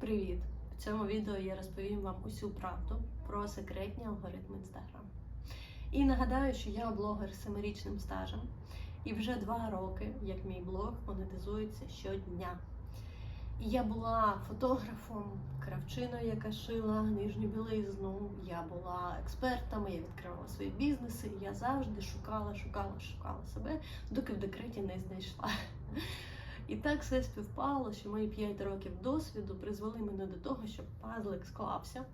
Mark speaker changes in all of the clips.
Speaker 1: Привіт! В цьому відео я розповім вам усю правду про секретні алгоритми Instagram. І нагадаю, що я блогер з семирічним стажем, і вже два роки, як мій блог монетизується щодня. І я була фотографом, кравчиною, яка шила нижню білизну. Я була експертом, я відкривала свої бізнеси. Я завжди шукала, шукала, шукала себе, доки в декреті не знайшла. І так все співпало, що мої 5 років досвіду призвели мене до того, щоб пазлик склався.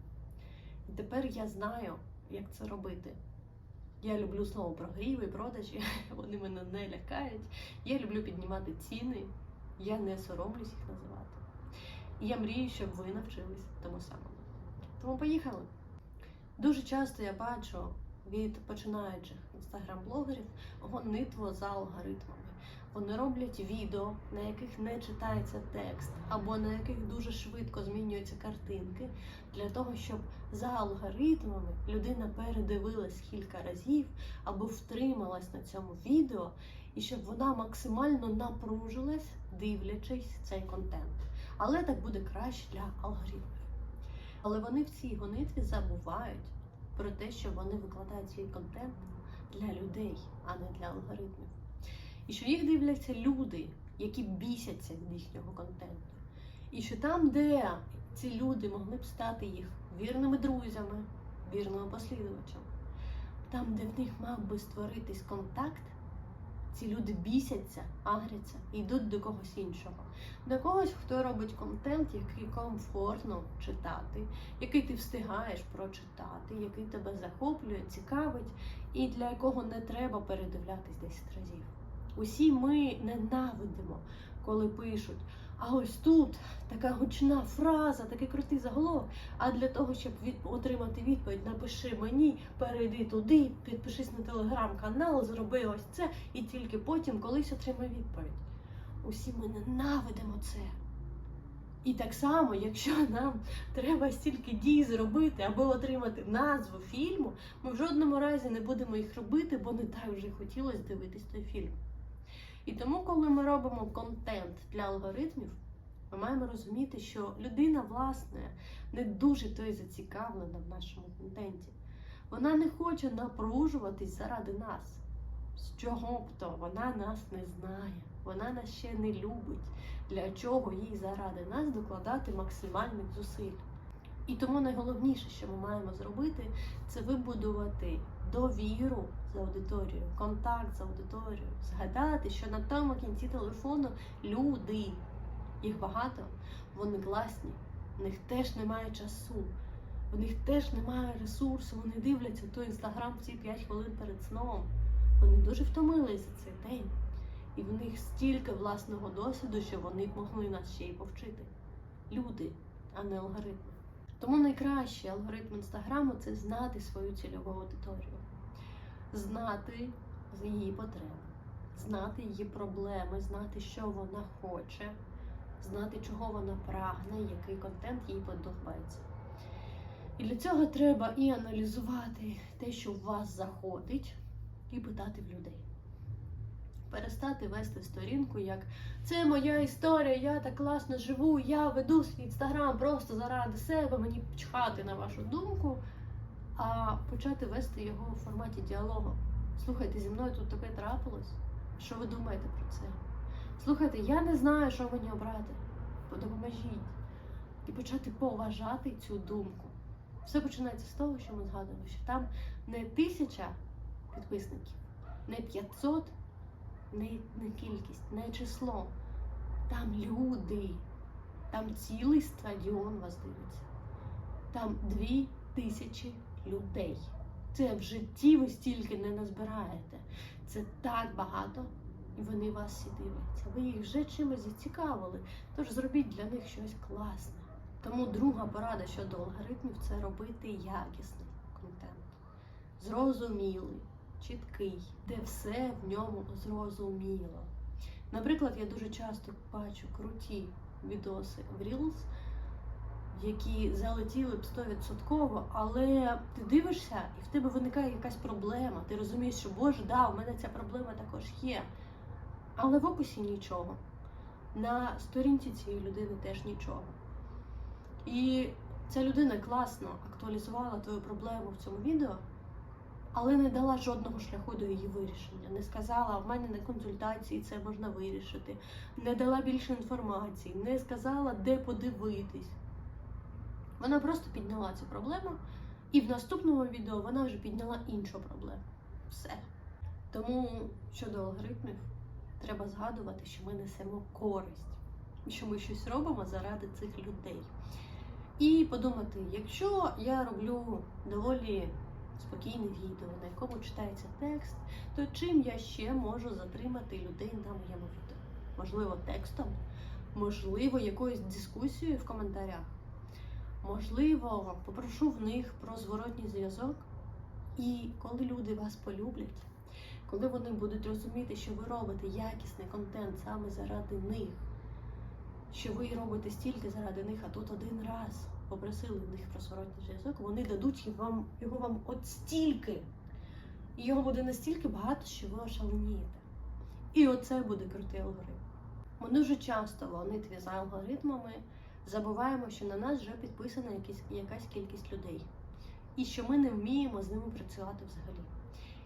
Speaker 1: І тепер я знаю, як це робити. Я люблю слово прогрів і продажі, вони мене не лякають. Я люблю піднімати ціни, я не соромлюсь їх називати. І я мрію, щоб ви навчились тому самому. Тому поїхали. Дуже часто я бачу від починаючих інстаграм-блогерів гонитву за алгоритмами. Вони роблять відео, на яких не читається текст, або на яких дуже швидко змінюються картинки, для того, щоб за алгоритмами людина передивилась кілька разів або втрималась на цьому відео, і щоб вона максимально напружилась, дивлячись цей контент. Але так буде краще для алгоритмів. Але вони в цій гонитві забувають про те, що вони викладають свій контент для людей, а не для алгоритмів. І що їх дивляться люди, які бісяться від їхнього контенту. І що там, де ці люди могли б стати їх вірними друзями, вірними послідувачами, там, де в них мав би створитись контакт, ці люди бісяться, агряться і йдуть до когось іншого. До когось, хто робить контент, який комфортно читати, який ти встигаєш прочитати, який тебе захоплює, цікавить, і для якого не треба передивлятись 10 разів. Усі ми ненавидимо, коли пишуть. А ось тут така гучна фраза, такий крутий заголовок. А для того, щоб від... отримати відповідь, напиши мені, перейди туди, підпишись на телеграм-канал, зроби ось це, і тільки потім колись отримай відповідь. Усі ми ненавидимо це. І так само, якщо нам треба стільки дій зробити, аби отримати назву фільму, ми в жодному разі не будемо їх робити, бо не так вже хотілося дивитись той фільм. І тому, коли ми робимо контент для алгоритмів, ми маємо розуміти, що людина, власне, не дуже то й зацікавлена в нашому контенті. Вона не хоче напружуватись заради нас. З чого б то вона нас не знає, вона нас ще не любить. Для чого їй заради нас докладати максимальних зусиль? І тому найголовніше, що ми маємо зробити, це вибудувати довіру з аудиторією, контакт з аудиторією, згадати, що на тому кінці телефону люди, їх багато, вони класні, в них теж немає часу, в них теж немає ресурсу, вони дивляться той інстаграм ці 5 хвилин перед сном. Вони дуже втомились за цей день. І в них стільки власного досвіду, що вони б могли нас ще й повчити. Люди, а не алгоритми. Тому найкращий алгоритм інстаграму це знати свою цільову аудиторію, знати її потреби, знати її проблеми, знати, що вона хоче, знати, чого вона прагне, який контент їй подобається. І для цього треба і аналізувати те, що в вас заходить, і питати в людей. Перестати вести сторінку, як це моя історія, я так класно живу, я веду свій інстаграм просто заради себе, мені чхати на вашу думку, а почати вести його у форматі діалогу. Слухайте, зі мною тут таке трапилось. Що ви думаєте про це? Слухайте, я не знаю, що мені обрати. Допоможіть. І почати поважати цю думку. Все починається з того, що ми згадуємо, що там не тисяча підписників, не 500 не, не кількість, не число. Там люди, там цілий стадіон вас дивиться. Там дві тисячі людей. Це в житті ви стільки не назбираєте. Це так багато, і вони вас всі дивляться. Ви їх вже чимось зацікавили. Тож зробіть для них щось класне. Тому друга порада щодо алгоритмів це робити якісний контент. Зрозумілий чіткий, де все в ньому зрозуміло. Наприклад, я дуже часто бачу круті відоси в Reels, які залетіли б 100%, але ти дивишся, і в тебе виникає якась проблема. Ти розумієш, що Боже, да, у мене ця проблема також є. Але в описі нічого. На сторінці цієї людини теж нічого. І ця людина класно актуалізувала твою проблему в цьому відео, але не дала жодного шляху до її вирішення. Не сказала, в мене на консультації це можна вирішити, не дала більше інформації, не сказала, де подивитись. Вона просто підняла цю проблему, і в наступному відео вона вже підняла іншу проблему. Все. Тому щодо алгоритмів, треба згадувати, що ми несемо користь, що ми щось робимо заради цих людей. І подумати, якщо я роблю доволі спокійне відео, на якому читається текст, то чим я ще можу затримати людей на моєму відео? Можливо, текстом, можливо, якоюсь дискусією в коментарях. Можливо, попрошу в них про зворотній зв'язок. І коли люди вас полюблять, коли вони будуть розуміти, що ви робите якісний контент саме заради них, що ви робите стільки заради них, а тут один раз попросили в них про зворотній зв'язок, вони дадуть вам, його вам от стільки. І його буде настільки багато, що ви ошаленієте. І оце буде крутий алгоритм. Ми дуже часто в гонитві за алгоритмами забуваємо, що на нас вже підписана якась кількість людей, і що ми не вміємо з ними працювати взагалі.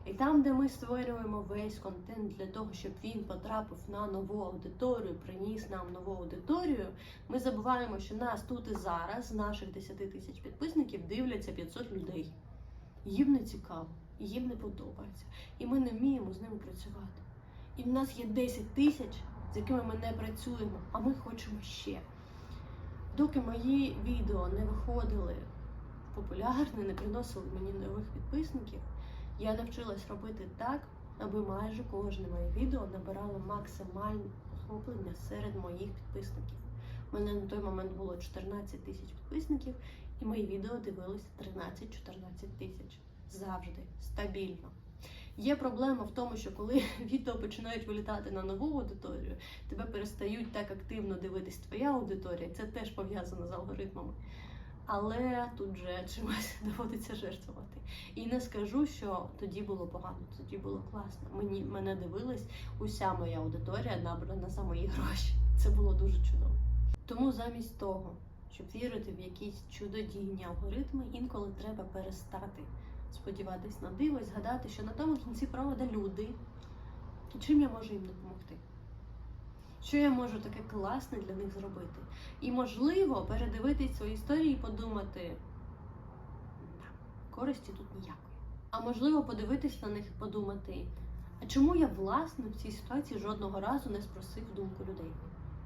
Speaker 1: І там, де ми створюємо весь контент для того, щоб він потрапив на нову аудиторію, приніс нам нову аудиторію, ми забуваємо, що нас тут і зараз, з наших 10 тисяч підписників, дивляться 500 людей. Їм не цікаво, їм не подобається. І ми не вміємо з ними працювати. І в нас є 10 тисяч, з якими ми не працюємо, а ми хочемо ще. Доки мої відео не виходили популярні, не приносили мені нових підписників, я навчилась робити так, аби майже кожне моє відео набирало максимальне охоплення серед моїх підписників. У мене на той момент було 14 тисяч підписників, і мої відео дивились 13-14 тисяч. Завжди, стабільно. Є проблема в тому, що коли відео починають вилітати на нову аудиторію, тебе перестають так активно дивитись твоя аудиторія. Це теж пов'язано з алгоритмами. Але тут же чимось доводиться жертвувати. І не скажу, що тоді було погано, тоді було класно. Мені мене дивилась уся моя аудиторія набрана за мої гроші. Це було дуже чудово. Тому замість того, щоб вірити в якісь чудодійні алгоритми, інколи треба перестати сподіватись на диво і згадати, що на тому кінці провода люди, і чим я можу їм допомогти. Що я можу таке класне для них зробити? І, можливо, передивитись свої історії і подумати, «Да, користі тут ніякої. А можливо, подивитись на них і подумати, а чому я, власне, в цій ситуації жодного разу не спросив думку людей?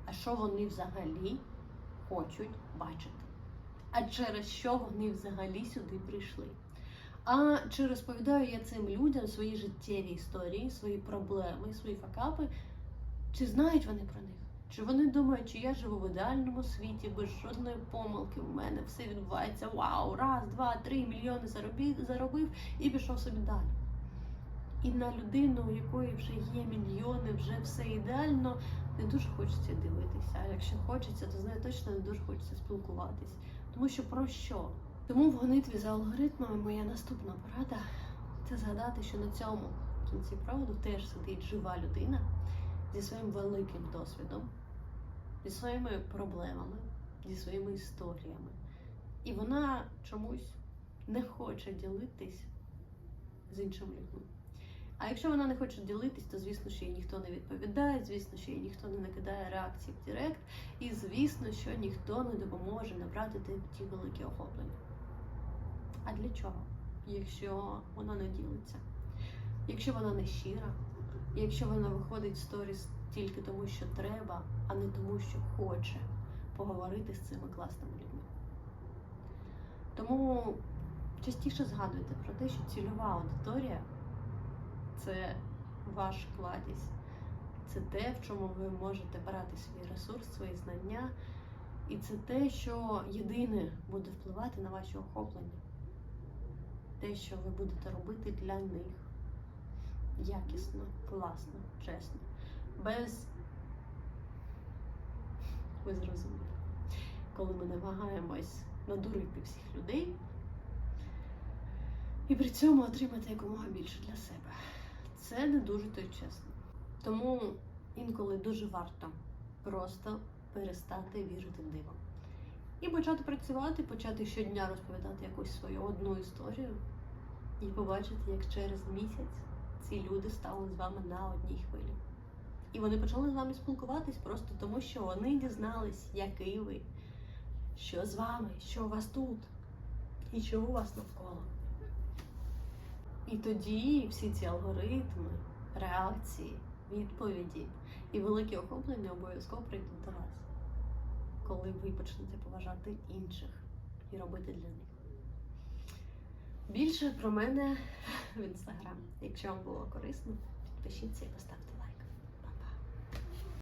Speaker 1: А що вони взагалі хочуть бачити? А через що вони взагалі сюди прийшли? А чи розповідаю я цим людям свої життєві історії, свої проблеми, свої факапи? Чи знають вони про них? Чи вони думають, що я живу в ідеальному світі, без жодної помилки в мене все відбувається вау, раз, два, три мільйони заробив, заробив і пішов собі далі. І на людину, у якої вже є мільйони, вже все ідеально, не дуже хочеться дивитися. А якщо хочеться, то з нею точно не дуже хочеться спілкуватись. Тому що про що? Тому в гонитві за алгоритмами моя наступна порада це згадати, що на цьому кінці проводу теж сидить жива людина зі своїм великим досвідом, зі своїми проблемами, зі своїми історіями. І вона чомусь не хоче ділитись з іншими людьми. А якщо вона не хоче ділитись, то звісно, що їй ніхто не відповідає, звісно, що їй ніхто не накидає реакції в Директ, і звісно, що ніхто не допоможе набрати ті, великі охоплення. А для чого? Якщо вона не ділиться, якщо вона не щира, якщо вона виходить в сторіс тільки тому, що треба, а не тому, що хоче поговорити з цими класними людьми. Тому частіше згадуйте про те, що цільова аудиторія це ваш кладість, це те, в чому ви можете брати свій ресурс, свої знання, і це те, що єдине буде впливати на ваші охоплення. Те, що ви будете робити для них якісно, класно, чесно, без ви зрозуміли, коли ми намагаємось надурити всіх людей і при цьому отримати якомога більше для себе. Це не дуже то чесно. Тому інколи дуже варто просто перестати вірити в диво. І почати працювати, почати щодня розповідати якусь свою одну історію, і побачити, як через місяць ці люди стали з вами на одній хвилі. І вони почали з вами спілкуватись просто тому, що вони дізнались, який ви, що з вами, що у вас тут, і що у вас навколо. І тоді всі ці алгоритми, реакції, відповіді і велике охоплення обов'язково прийдуть до вас, коли ви почнете поважати інших і робити для них. Більше про мене в інстаграм. Якщо вам було корисно, підпишіться і поставте.